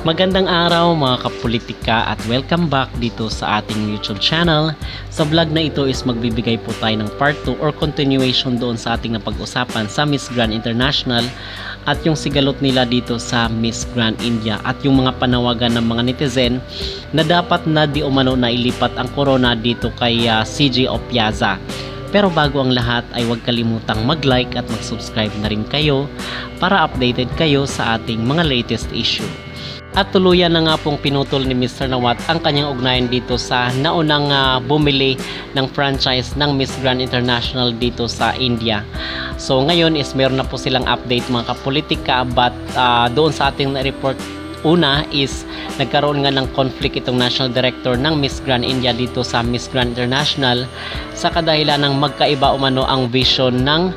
Magandang araw mga kapolitika at welcome back dito sa ating YouTube channel. Sa vlog na ito is magbibigay po tayo ng part 2 or continuation doon sa ating napag-usapan sa Miss Grand International at yung sigalot nila dito sa Miss Grand India at yung mga panawagan ng mga netizen na dapat na di umano na ilipat ang corona dito kay ah, CJ Opiaza. Pero bago ang lahat ay huwag kalimutang mag-like at mag-subscribe na rin kayo para updated kayo sa ating mga latest issue. At tuluyan na nga pong pinutol ni Mr. Nawat ang kanyang ugnayan dito sa naunang ah, bumili ng franchise ng Miss Grand International dito sa India. So ngayon is meron na po silang update mga kapolitika but ah, doon sa ating report una is nagkaroon nga ng conflict itong national director ng Miss Grand India dito sa Miss Grand International sa kadahilan ng magkaiba umano ang vision ng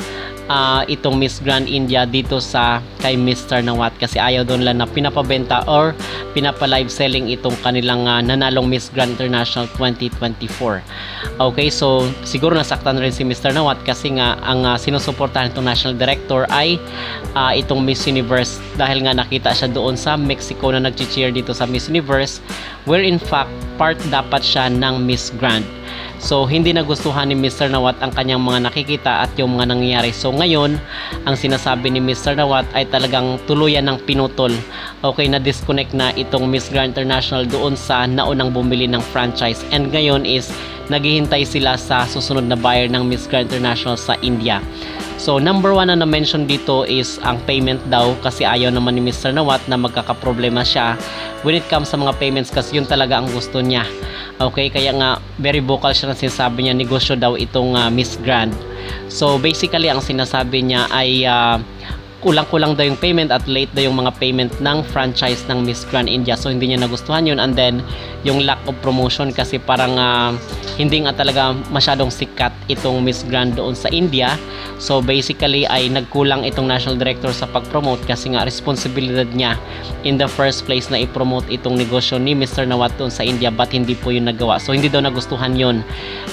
ah, itong Miss Grand India dito sa kay Mr. Nawat kasi ayaw doon lang na pinapabenta or pinapa-live selling itong kanilang ah, nanalong Miss Grand International 2024. Okay, so siguro nasaktan rin si Mr. Nawat kasi nga ang ah, sinusuportahan itong national director ay ah, itong Miss Universe dahil nga nakita siya doon sa Mexico na nag-cheer dito sa Miss Universe where in fact part dapat siya ng Miss Grand. So hindi nagustuhan ni Mr. Nawat ang kanyang mga nakikita at yung mga nangyayari. So ngayon, ang sinasabi ni Mr. Nawat ay talagang tuluyan ng pinutol. Okay, na disconnect na itong Miss Grand International doon sa naunang bumili ng franchise. And ngayon is naghihintay sila sa susunod na buyer ng Miss Grand International sa India. So number one na na-mention dito is ang payment daw kasi ayaw naman ni Mr. Nawat na magkakaproblema siya when it comes sa mga payments kasi yun talaga ang gusto niya. Okay, kaya nga very vocal siya na sinasabi niya negosyo daw itong ah, Miss Grand. So basically ang sinasabi niya ay ah, kulang-kulang daw yung payment at late daw yung mga payment ng franchise ng Miss Grand India. So hindi niya nagustuhan yun and then yung lack of promotion kasi parang ah, hindi nga talaga masyadong sikat itong Miss Grand doon sa India. So basically ay nagkulang itong national director sa pag-promote kasi nga responsibilidad niya in the first place na i-promote itong negosyo ni Mr. Nawat doon sa India but hindi po yun nagawa. So hindi daw nagustuhan yun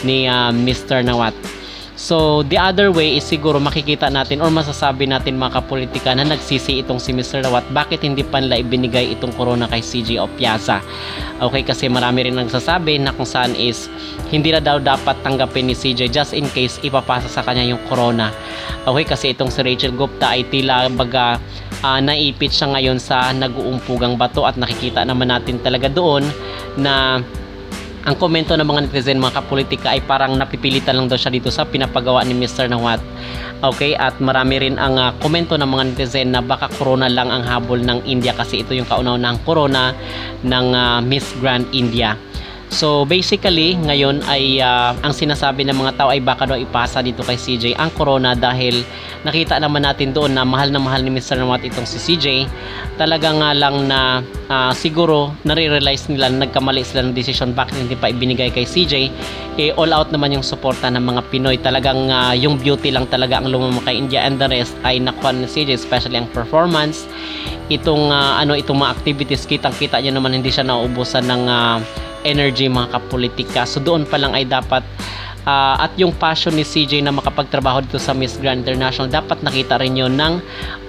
ni ah, Mr. Nawat. So, the other way is siguro makikita natin or masasabi natin mga kapolitika na nagsisi itong si Mr. Rawat bakit hindi pa nila ibinigay itong corona kay CJ Opiaza. Okay, kasi marami rin nagsasabi na kung saan is hindi na daw dapat tanggapin ni CJ just in case ipapasa sa kanya yung corona. Okay, kasi itong si Rachel Gupta ay tila baga ah, naipit siya ngayon sa nag-uumpugang bato at nakikita naman natin talaga doon na ang komento ng mga netizen, mga kapolitika ay parang napipilitan lang daw siya dito sa pinapagawa ni Mr. Nawat. Okay, at marami rin ang ah, komento ng mga netizen na baka corona lang ang habol ng India kasi ito yung kauna-unahang corona ng ah, Miss Grand India. So basically, ngayon ay ah, ang sinasabi ng mga tao ay baka daw ipasa dito kay CJ ang corona dahil nakita naman natin doon na mahal na mahal ni Mr. Nawat itong si CJ. Talaga nga lang na ah, siguro nare-realize nila na nagkamali sila ng decision bakit hindi pa ibinigay kay CJ. Eh, all out naman yung suporta ng mga Pinoy. Talagang ah, yung beauty lang talaga ang lumama kay India and the rest ay nakuha ni CJ especially ang performance itong ah, ano itong mga activities kitang-kita niyo naman hindi siya nauubusan ng ah, energy mga kapolitika. So doon pa lang ay dapat ah, at yung passion ni CJ na makapagtrabaho dito sa Miss Grand International dapat nakita rin yun ng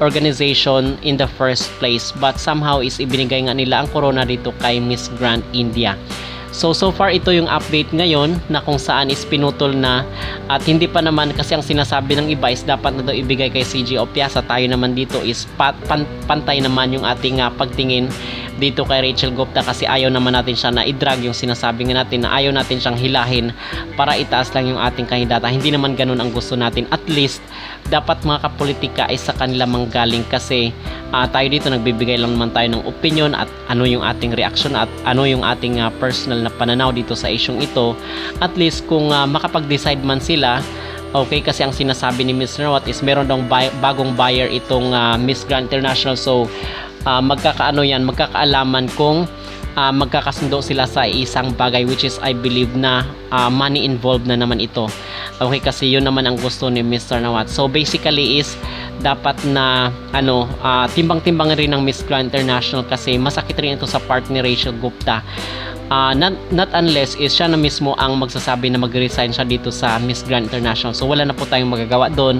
organization in the first place. But somehow is ibinigay nga nila ang corona dito kay Miss Grand India. So so far ito yung update ngayon na kung saan is pinutol na. At hindi pa naman kasi ang sinasabi ng iba is dapat na daw ibigay kay CJ Opiasa. Tayo naman dito is pat, pan, pantay naman yung ating ah, pagtingin dito kay Rachel Gupta kasi ayaw naman natin siya na i-drag yung sinasabi nga natin na ayaw natin siyang hilahin para itaas lang yung ating kandidata hindi naman ganun ang gusto natin at least dapat mga kapolitika ay sa kanila manggaling kasi ah, tayo dito nagbibigay lang naman tayo ng opinion at ano yung ating reaction at ano yung ating ah, personal na pananaw dito sa isyong ito at least kung ah, makapag-decide man sila Okay, kasi ang sinasabi ni Mr. Nawat is meron daw bagong buyer itong ah, Miss Grand International. So, ah, magkakaano yan, magkakaalaman kung ah, magkakasundo sila sa isang bagay which is I believe na ah, money involved na naman ito. Okay, kasi yun naman ang gusto ni Mr. Nawat. So, basically is dapat na ano ah, timbang-timbang rin ng Miss Grand International kasi masakit rin ito sa part ni Rachel Gupta. Ah, not, not unless is siya na mismo ang magsasabi na mag-resign siya dito sa Miss Grand International. So wala na po tayong magagawa doon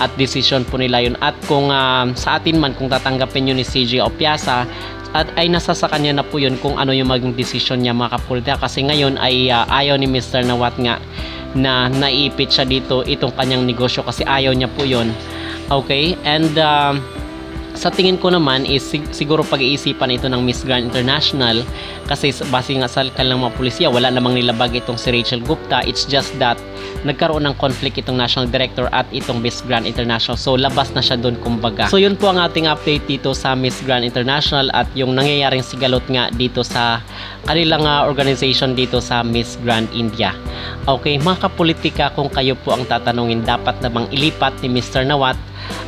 at decision po nila yun. At kung ah, sa atin man kung tatanggapin yun ni CJ Opiasa at ay nasa sa kanya na po yun kung ano yung maging desisyon niya mga kapolitika kasi ngayon ay ah, ayaw ni Mr. Nawat nga na naipit siya dito itong kanyang negosyo kasi ayaw niya po yun okay and um, sa tingin ko naman is sig- siguro pag-iisipan ito ng Miss Grand International kasi base nga sa kanilang mga pulisya wala namang nilabag itong si Rachel Gupta. It's just that nagkaroon ng conflict itong national director at itong Miss Grand International. So labas na siya doon kumbaga. So yun po ang ating update dito sa Miss Grand International at yung nangyayaring sigalot nga dito sa kanilang ah, organization dito sa Miss Grand India. Okay mga kapolitika kung kayo po ang tatanungin dapat namang ilipat ni Mr. Nawat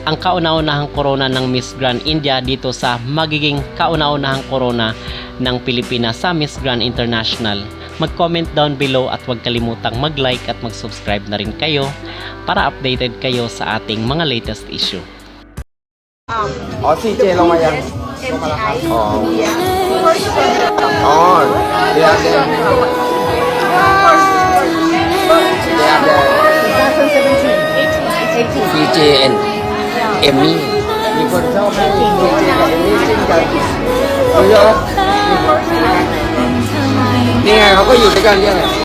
ang kauna-unahang corona ng Miss Grand India dito sa magiging kauna-unahang corona ng Pilipinas sa Miss Grand International. Mag-comment down below at huwag kalimutang mag-like at mag-subscribe na rin kayo para updated kayo sa ating mga latest issue. Um, oh, si Jay lang yan. MGI. Oh. Yeah. First Oh. Yeah, yeah. First, first. Yeah, yeah. 2017. 18. 18. เอ็นเอมมี่ มีคนชอบให้ซีเจกับเอมมี่จิ้นกันรู้เยอะนี่ไงเขาก็อยู่ด้วยกันเนี่ยแหละ